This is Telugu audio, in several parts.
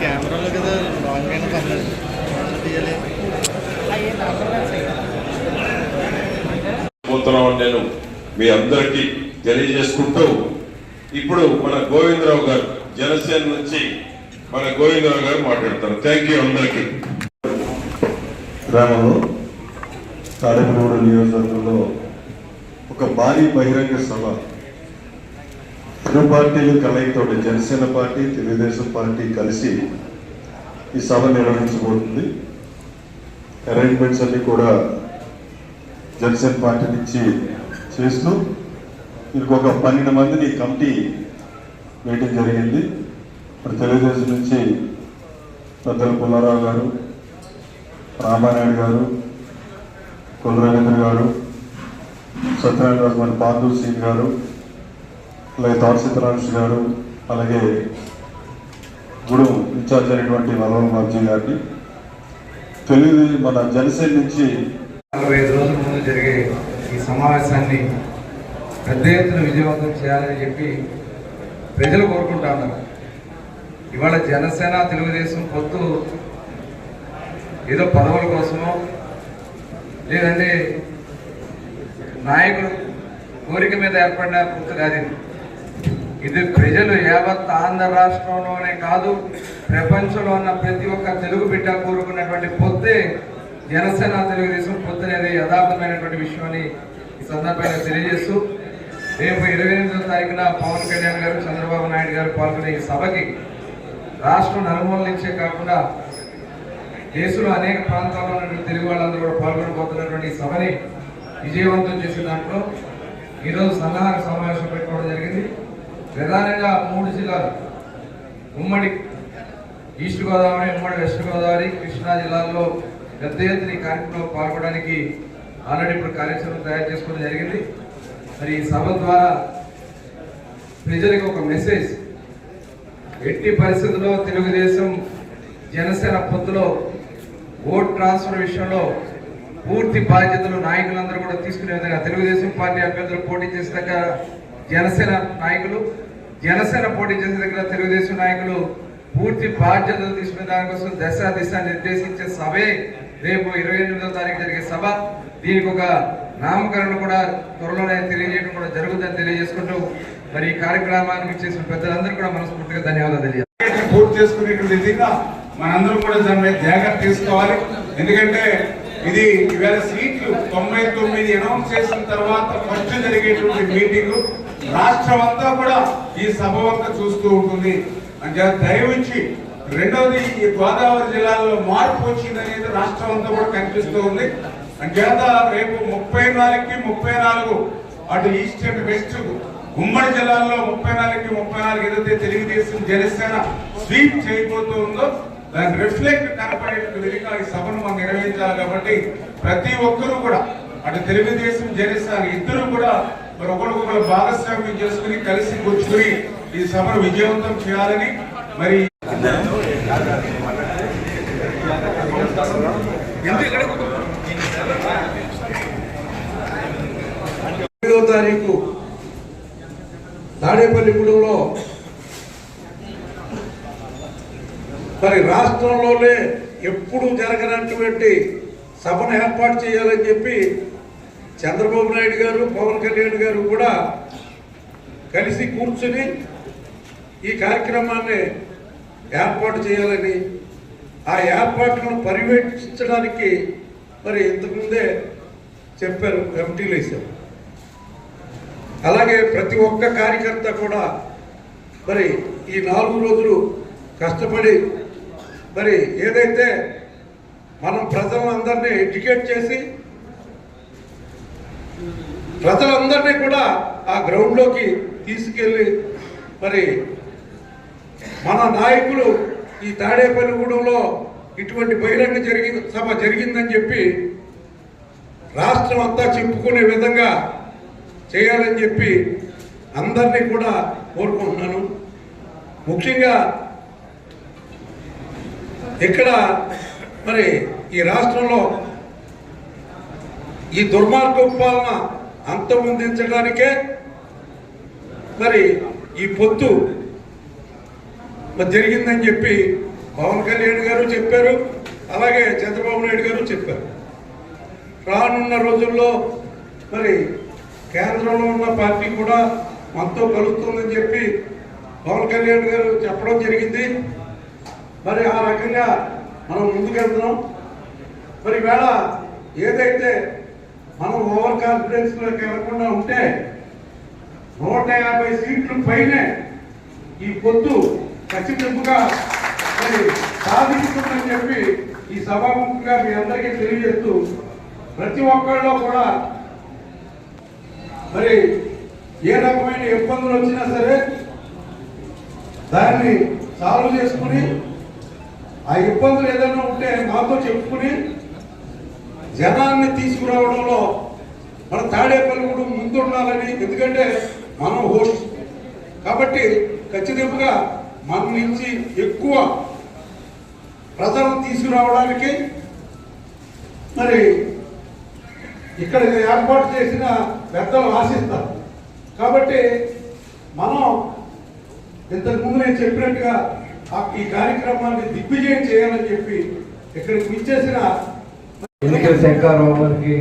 కెమెరాలో కదా రాంగ్ పర్లేదు తీయాలి నేను మీ అందరికీ తెలియజేసుకుంటూ ఇప్పుడు మన గోవిందరావు గారు జనసేన నుంచి మన గోవిందరావు గారు మాట్లాడతారు. థ్యాంక్ యూ అందరికీ. గ్రామంలో తాడేపల్లిగూడ నియోజకవర్గంలో ఒక భారీ బహిరంగ సభ ఇరు పార్టీలు కలయితోటి జనసేన పార్టీ తెలుగుదేశం పార్టీ కలిసి ఈ సభ నిర్వహించబోతుంది. అరేంజ్మెంట్స్ అన్ని కూడా జనసేన పార్టీ నుంచి చేస్తూ దీనికి ఒక పన్నెండు మందిని కమిటీ మీటింగ్ జరిగింది. మరి తెలుగుదేశం నుంచి పెద్దల పుల్లారావు గారు రామానాయుడు గారు కుల రవీంద్ర గారు సత్యనారాయణ గారు మన పాండూర్ సింగ్ గారు అలాగే తార్ గారు అలాగే గుడు ఇన్ఛార్జ్ అయినటువంటి వల్లభ బాబ్జీ గారిని. తెలుగు మన జనసేన నుంచి నలభై ఐదు రోజుల ముందు జరిగే ఈ సమావేశాన్ని పెద్ద ఎత్తున విజయవంతం చేయాలని చెప్పి ప్రజలు కోరుకుంటా ఉన్నారు. ఇవాళ జనసేన తెలుగుదేశం పొత్తు ఏదో పదవుల కోసమో లేదంటే నాయకుడు కోరిక మీద ఏర్పడిన పొత్తు కాదు ఇది. ప్రజలు యావత్ ఆంధ్ర రాష్ట్రంలోనే కాదు ప్రపంచంలో ఉన్న ప్రతి ఒక్క తెలుగు బిడ్డ కోరుకున్నటువంటి పొత్తే జనసేన తెలుగుదేశం పొత్తు అనేది యథార్థమైనటువంటి విషయాన్ని ఈ సందర్భంగా తెలియజేస్తూ రేపు ఇరవై ఎనిమిదో తారీఖున పవన్ కళ్యాణ్ గారు చంద్రబాబు నాయుడు గారు పాల్గొనే ఈ సభకి రాష్ట్రం నలుమూల నుంచే కాకుండా దేశంలో అనేక ప్రాంతాల్లో ఉన్నటువంటి తెలుగు వాళ్ళందరూ కూడా పాల్గొనబోతున్నటువంటి ఈ సభని విజయవంతం చేసే దాంట్లో ఈరోజు సన్నాహక సమావేశం ప్రధానంగా మూడు జిల్లాలు. ఉమ్మడి ఈస్ట్ గోదావరి ఉమ్మడి వెస్ట్ గోదావరి కృష్ణా జిల్లాల్లో పెద్ద ఎత్తున ఈ కార్యక్రమంలో పాల్గొనడానికి ఆల్రెడీ ఇప్పుడు కార్యాచరణ తయారు చేసుకోవడం జరిగింది. మరి ఈ సభ ద్వారా ప్రజలకు ఒక మెసేజ్. ఎట్టి పరిస్థితుల్లో తెలుగుదేశం జనసేన పొత్తులో ఓట్ ట్రాన్స్ఫర్ విషయంలో పూర్తి బాధ్యతలు నాయకులందరూ కూడా తీసుకునే విధంగా తెలుగుదేశం పార్టీ అభ్యర్థులు పోటీ చేసినాక జనసేన నాయకులు జనసేన పోటీ చేసే దగ్గర తెలుగుదేశం నాయకులు పూర్తి బాధ్యతలు తీసుకునే దానికోసం దశ దిశ నిర్దేశించే సభే రేపు ఇరవై ఎనిమిదో తారీఖు జరిగే సభ. దీనికి ఒక నామకరణ కూడా త్వరలోనే తెలియజేయడం కూడా జరుగుతుందని తెలియజేసుకుంటూ మరి ఈ కార్యక్రమానికి చేసిన పెద్దలందరూ కూడా మనస్ఫూర్తిగా ధన్యవాదాలు తెలియాలి పూర్తి చేసుకునే విధంగా మనందరం కూడా దాని మీద జాగ్రత్త తీసుకోవాలి. ఎందుకంటే ఇది ఈవేళ సీట్లు తొంభై తొమ్మిది అనౌన్స్ చేసిన తర్వాత ఫస్ట్ జరిగేటువంటి మీటింగ్. రాష్ట్రం అంతా కూడా ఈ సభ వంక చూస్తూ ఉంటుంది. అంటే దయవించి రెండవది ఈ గోదావరి జిల్లాలో మార్పు వచ్చింది అనేది రాష్ట్రం అంతా కూడా కనిపిస్తూ ఉంది. అంచేత రేపు ముప్పై నాలుగుకి ముప్పై నాలుగు అటు ఈస్ట్ అండ్ వెస్ట్ ఉమ్మడి జిల్లాల్లో ముప్పై నాలుగుకి ముప్పై నాలుగు ఏదైతే తెలుగుదేశం జనసేన స్వీప్ చేయబోతూ ఉందో దాని రిఫ్లెక్ట్ కనపడేటువంటి విధంగా ఈ సభను మనం నిర్వహించాలి కాబట్టి ప్రతి ఒక్కరూ కూడా అటు తెలుగుదేశం జనసేన ఇద్దరు కూడా మరి ఒకరికొకరు భాగస్వామ్యం చేసుకుని కలిసి కూర్చుని ఈ సభను విజయవంతం చేయాలని మరి తొమ్మిదో తారీఖు తాడేపల్లిగూడెంలో మరి రాష్ట్రంలోనే ఎప్పుడు జరగనటువంటి సభను ఏర్పాటు చేయాలని చెప్పి చంద్రబాబు నాయుడు గారు పవన్ కళ్యాణ్ గారు కూడా కలిసి కూర్చుని ఈ కార్యక్రమాన్ని ఏర్పాటు చేయాలని ఆ ఏర్పాట్లను పర్యవేక్షించడానికి మరి ఇంతకుముందే చెప్పారు కమిటీలు వేశారు అలాగే ప్రతి ఒక్క కార్యకర్త కూడా మరి ఈ నాలుగు రోజులు కష్టపడి మరి ఏదైతే మనం ప్రజలందరినీ ఎడ్యుకేట్ చేసి ప్రజలందరినీ కూడా ఆ గ్రౌండ్లోకి తీసుకెళ్ళి మరి మన నాయకులు ఈ తాడేపల్లిగూడెంలో ఇటువంటి బహిరంగ జరిగి సభ జరిగిందని చెప్పి రాష్ట్రం అంతా చెప్పుకునే విధంగా చేయాలని చెప్పి అందరినీ కూడా కోరుకుంటున్నాను. ముఖ్యంగా ఇక్కడ మరి ఈ రాష్ట్రంలో ఈ దుర్మార్గం పాలన అంతమొందించడానికే మరి ఈ పొత్తు మరి జరిగిందని చెప్పి పవన్ కళ్యాణ్ గారు చెప్పారు అలాగే చంద్రబాబు నాయుడు గారు చెప్పారు. రానున్న రోజుల్లో మరి కేంద్రంలో ఉన్న పార్టీ కూడా మనతో కలుస్తుందని చెప్పి పవన్ కళ్యాణ్ గారు చెప్పడం జరిగింది. మరి ఆ రకంగా మనం ముందుకెళ్తున్నాం. మరి వేళ ఏదైతే మనం ఓవర్ కాన్ఫిడెన్స్ వెళ్ళకుండా ఉంటే నూట యాభై సీట్లు పైనే ఈ పొద్దు ఖచ్చితంగా మరి సాధిస్తుందని చెప్పి ఈ సభాముఖంగా మీ అందరికీ తెలియజేస్తూ ప్రతి ఒక్కళ్ళలో కూడా మరి ఏ రకమైన ఇబ్బందులు వచ్చినా సరే దాన్ని సాల్వ్ చేసుకుని ఆ ఇబ్బందులు ఏదైనా ఉంటే మాతో చెప్పుకుని జనాన్ని తీసుకురావడంలో మన తాడేపల్లి కూడా ముందుండాలని ఎందుకంటే మనం హోస్ట్. కాబట్టి ఖచ్చితంగా మన నుంచి ఎక్కువ ప్రజలను తీసుకురావడానికి మరి ఇక్కడ ఏర్పాటు చేసిన పెద్దలు ఆశిస్తారు. కాబట్టి మనం ఇంతకుముందు నేను చెప్పినట్టుగా ఈ కార్యక్రమాన్ని దిగ్విజయం చేయాలని చెప్పి ఇక్కడికి విచ్చేసిన ఎన్నికల శంకారావు గారికి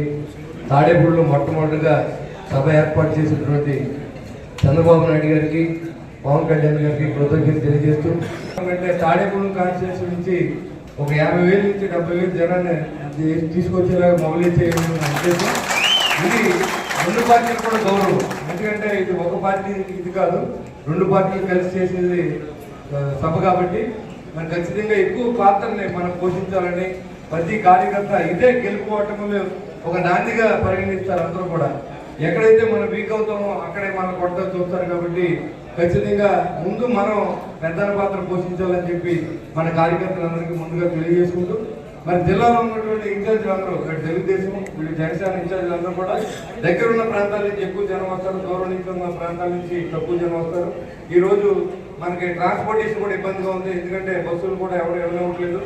తాడేపూడిలో మొట్టమొదటిగా సభ ఏర్పాటు చేసినటువంటి చంద్రబాబు నాయుడు గారికి పవన్ కళ్యాణ్ గారికి కృతజ్ఞత తెలియజేస్తూ అంటే తాడేపూడి కాన్స్టిట్యూన్సీ నుంచి ఒక యాభై వేల నుంచి డెబ్బై వేలు జనాన్ని తీసుకొచ్చేలాగా మొబైల్ చేయాలని ఉద్దేశం. ఇది రెండు పార్టీలు కూడా గౌరవం. ఎందుకంటే ఇది ఒక పార్టీ ఇది కాదు రెండు పార్టీలు కలిసి చేసేది సభ కాబట్టి మనం ఖచ్చితంగా ఎక్కువ పాత్రని మనం పోషించాలని ప్రతి కార్యకర్త ఇదే గెలుపుకోవటంలో ఒక నాందిగా పరిగణిస్తారు అందరూ కూడా. ఎక్కడైతే మనం వీక్ అవుతామో అక్కడే మనం కొట్టడం చూస్తారు కాబట్టి ఖచ్చితంగా ముందు మనం పెద్దల పాత్ర పోషించాలని చెప్పి మన కార్యకర్తలందరికీ ముందుగా తెలియజేసుకుంటూ మరి జిల్లాలో ఉన్నటువంటి ఇన్ఛార్జీలు అందరూ ఇక్కడ తెలుగుదేశం వీళ్ళు జనసేన ఇన్ఛార్జీలు అందరూ కూడా దగ్గర ఉన్న ప్రాంతాల నుంచి ఎక్కువ జనం వస్తారు దూరం నుంచి ఉన్న ప్రాంతాల నుంచి తక్కువ జనం వస్తారు. ఈరోజు మనకి ట్రాన్స్పోర్టేషన్ కూడా ఇబ్బందిగా ఉంది. ఎందుకంటే బస్సులు కూడా ఎవరు వెళ్ళవట్లేదు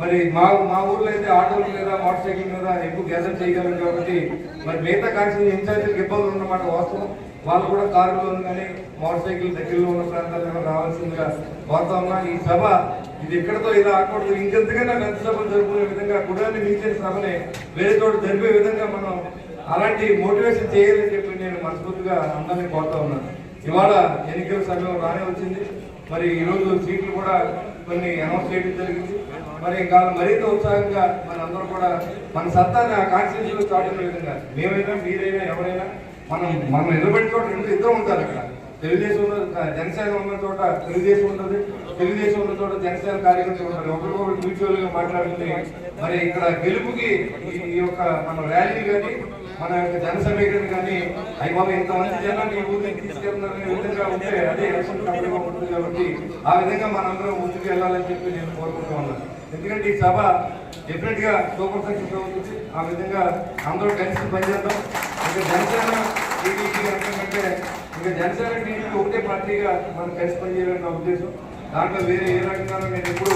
మరి మా మా ఊర్లో అయితే ఆటోల మీద మోటార్ సైకిల్ మీద ఎక్కువ గ్యాదర్ చేయగలం కాబట్టి మరి మిగతా కాన్స్టిట్యూషన్ ఇన్ఛార్జీలకు ఇబ్బందులు ఉన్నమాట వాస్తవం. వాళ్ళు కూడా కారులో కానీ మోటార్ సైకిల్ దగ్గరలో ఉన్న ప్రాంతాల్లో రావాల్సిందిగా కోరుతా ఉన్నా. ఈ సభ ఇది ఎక్కడితో ఇలా ఆకూడదు. ఇంకెంతకైనా పెద్ద సభలు జరుపుకునే విధంగా గుడాన్ని మించిన సభని వేరే చోట జరిపే విధంగా మనం అలాంటి మోటివేషన్ చేయాలని చెప్పి నేను మనస్ఫూర్తిగా అందరినీ కోరుతా ఉన్నాను. ఇవాళ ఎన్నికల సమయం రానే వచ్చింది. మరి ఈరోజు సీట్లు కూడా కొన్ని అనౌన్స్ చేయడం జరిగింది. మరి ఇంకా మరింత ఉత్సాహంగా మనందరూ కూడా మన సత్తాన్ని ఆ కాన్స్టిట్యూన్సీలో చాటుకునే విధంగా మేమైనా మీరైనా ఎవరైనా మనం మనం నిలబెట్టుకోవడం ఇద్దరు ఉంటారు అక్కడ తెలుగుదేశం జనసేన ఉన్న చోట తెలుగుదేశం ఉంటుంది తెలుగుదేశం ఉన్న చోట జనసేన కార్యకర్తలు ఉంటారు. ఒకరికొకరు మ్యూచువల్గా మాట్లాడుతుంది మరి ఇక్కడ గెలుపుకి ఈ- యొక్క మన ర్యాలీ కానీ మన యొక్క జన సమీకరణ కానీ అవి బాబు ఇంతమంది జనాన్ని ఈ ఊరికి తీసుకెళ్తున్నారనే విధంగా ఉంటే అదే ఎలక్షన్ ఉంటుంది కాబట్టి ఆ విధంగా మనందరం ముందుకు వెళ్ళాలని చెప్పి నేను కోరుకుంటూ ఉన్నాను. ఎందుకంటే ఈ సభ డెఫినెట్గా సూపర్ సక్సెస్ అవుతుంది. ఆ విధంగా అందరూ కలిసి పనిచేద్దాం ఇంకా జనసేన టీడీపీ అంటే ఇంకా జనసేన టీడీపీ ఒకటే పార్టీగా మనం కలిసి పనిచేయాలని నా ఉద్దేశం. దాంట్లో వేరే ఏ రకంగా నేను ఎప్పుడు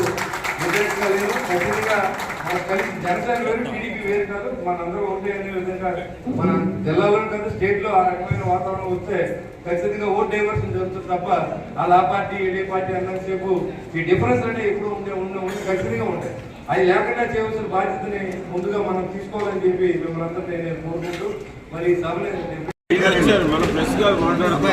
వ్యతిరేకంగా లేదు ఖచ్చితంగా మనం కలిసి జనసేన వేరు టీడీపీ వేరు కాదు మనందరూ ఒకటే అనే విధంగా మన జిల్లాలో కాదు స్టేట్లో ఆ రకమైన వాతావరణం వస్తే ఖచ్చితంగా ఓట్ డైవర్షన్ జరుగుతుంది తప్ప అలా ఆ పార్టీ ఏ పార్టీ అన్నంతసేపు ఈ డిఫరెన్స్ అంటే ఎప్పుడు ఉండే ఉండే ఖచ్చితంగా ఉంటాయి అది లేకుండా చేయవలసిన బాధ్యతని ముందుగా మనం తీసుకోవాలని చెప్పి మిమ్మల్ని అందరినీ నేను కోరుకుంటూ మరి ఈ సభని మన ప్రెస్ గారు మాట్లాడుతూ